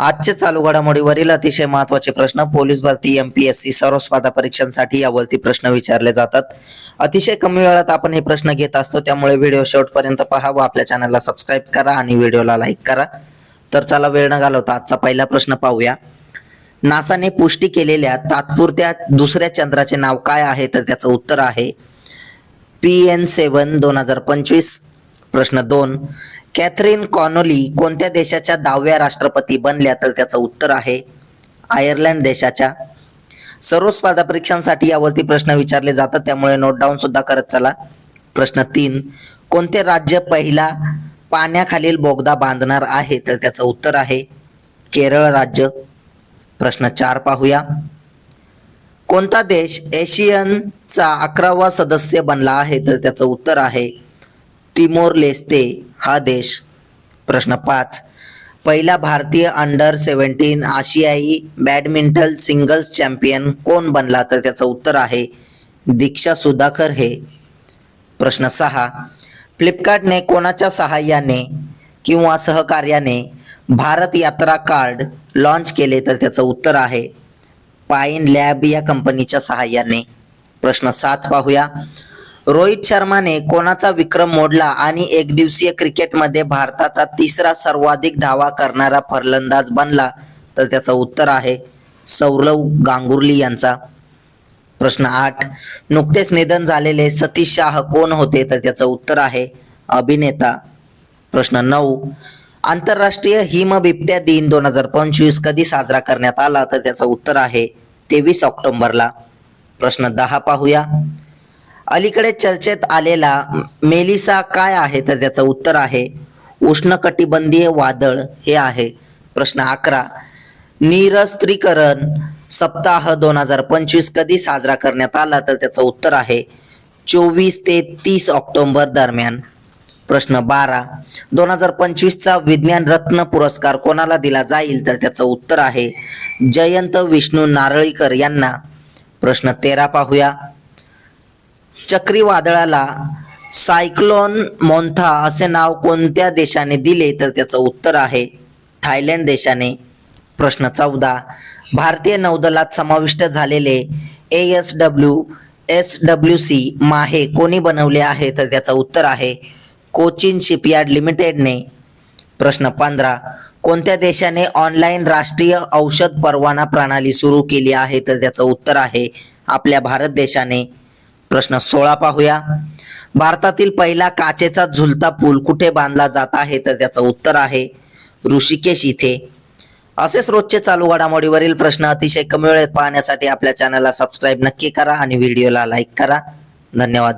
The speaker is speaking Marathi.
आजचे चालू घडामोडीवरील अतिशय महत्त्वाचे प्रश्न पोलीस भरती एमपीएससी सर्व स्पर्धा परीक्षांसाठी यावरती प्रश्न विचारले जातात. अतिशय कमी वेळात आपण हे प्रश्न घेत असतो त्यामुळे व्हिडिओ शेवटपर्यंत पहा व आपल्या चॅनलला सबस्क्राईब करा आणि व्हिडिओला लाईक करा. तर चला वेळ न घालवता आजचा पहिला प्रश्न पाहूया. नासाने पुष्टी केलेल्या तात्पुरत्या दुसऱ्या चंद्राचे नाव काय आहे? तर त्याचं उत्तर आहे पी एन सेवन दोन हजार पंचवीस. प्रश्न दोन. कॅथरीन कॉनोली कोणत्या देशाच्या दहाव्या राष्ट्रपती बनल्या तर त्याचं उत्तर आहे आयर्लंड देशाच्या. सर्व स्पर्धा परीक्षांसाठी यावरती प्रश्न विचारले जातात त्यामुळे नोट डाऊन सुद्धा करत चला. प्रश्न तीन. कोणते राज्य पहिला पाण्याखालील बोगदा बांधणार आहे तर त्याचं उत्तर आहे केरळ राज्य? प्रश्न चार पाहूया. कोणता देश एशियनचा अकरावा सदस्य बनला आहे तर त्याचं उत्तर आहे तिमोर लेस्ते हा देश. प्रश्न पाच. पहिला भारतीय अंडर सेवन्टीन आशियाई बॅडमिंटन सिंगल्स चॅम्पियन कोण बनला? तर त्याचं उत्तर आहे दीक्षा सुधाकर हे. प्रश्न सहा. फ्लिपकार्टने कोणाच्या सहाय्याने किंवा सहकार्याने भारत यात्रा कार्ड लॉन्च केले? तर त्याचं उत्तर आहे पाईन लॅब या कंपनीच्या सहाय्याने. प्रश्न सात पाहूया. रोहित शर्माने कोणाचा विक्रम मोडला आणि एकदिवसीय क्रिकेटमध्ये भारताचा तिसरा सर्वाधिक धावा करणारा फलंदाज बनला? तर त्याचं उत्तर आहे सौरव गांगुर्ली यांचा. प्रश्न आठ. नुकतेच निधन झालेले सतीश शाह कोण होते? तर त्याचं उत्तर आहे अभिनेता. प्रश्न नऊ. आंतरराष्ट्रीय हिम बिबट्या दिन दोन हजार पंचवीस कधी साजरा करण्यात आला? तर त्याचं उत्तर आहे तेवीस ऑक्टोबरला. प्रश्न दहा पाहूया. अलीकडे चर्चेत आलेला मेलिसा काय आहे? तर त्याचं उत्तर आहे उष्णकटिबंधीय वादळ हे आहे. प्रश्न अकरा. निरस्त्रीकरण सप्ताह दोन हजार पंचवीस कधी साजरा करण्यात आला? तर त्याचं उत्तर आहे चोवीस ते तीस ऑक्टोबर दरम्यान. प्रश्न बारा. दोन हजार पंचवीसचा विज्ञान रत्न पुरस्कार कोणाला दिला जाईल? तर त्याचं उत्तर आहे जयंत विष्णू नारळीकर यांना. प्रश्न तेरा पाहूया. चक्रीवादळाला सायक्लोन मोन्था असे नाव कोणत्या देशाने दिले तर त्याचं उत्तर आहे थायलंड देशाने. प्रश्न चौदा. भारतीय नौदलात समाविष्ट झालेले A S W S W C Mahe कोणी बनवले आहे तर त्याचं उत्तर आहे कोचिन शिपयार्ड लिमिटेडने. प्रश्न पंधरा. कोणत्या देशाने ऑनलाईन राष्ट्रीय औषध परवाना प्रणाली सुरू केली आहे तर त्याचं उत्तर आहे आपल्या भारत देशाने. प्रश्न सोळा पाहूया. भारतातील पहिला काचेचा झुलता पूल कुठे बांधला जात आहे? तर त्याचं उत्तर आहे ऋषिकेश इथे. असेच रोजचे चालू घडामोडीवरील प्रश्न अतिशय कमी वेळेत पाहण्यासाठी आपल्या चॅनलला सबस्क्राईब नक्की करा आणि व्हिडिओला लाईक करा. धन्यवाद.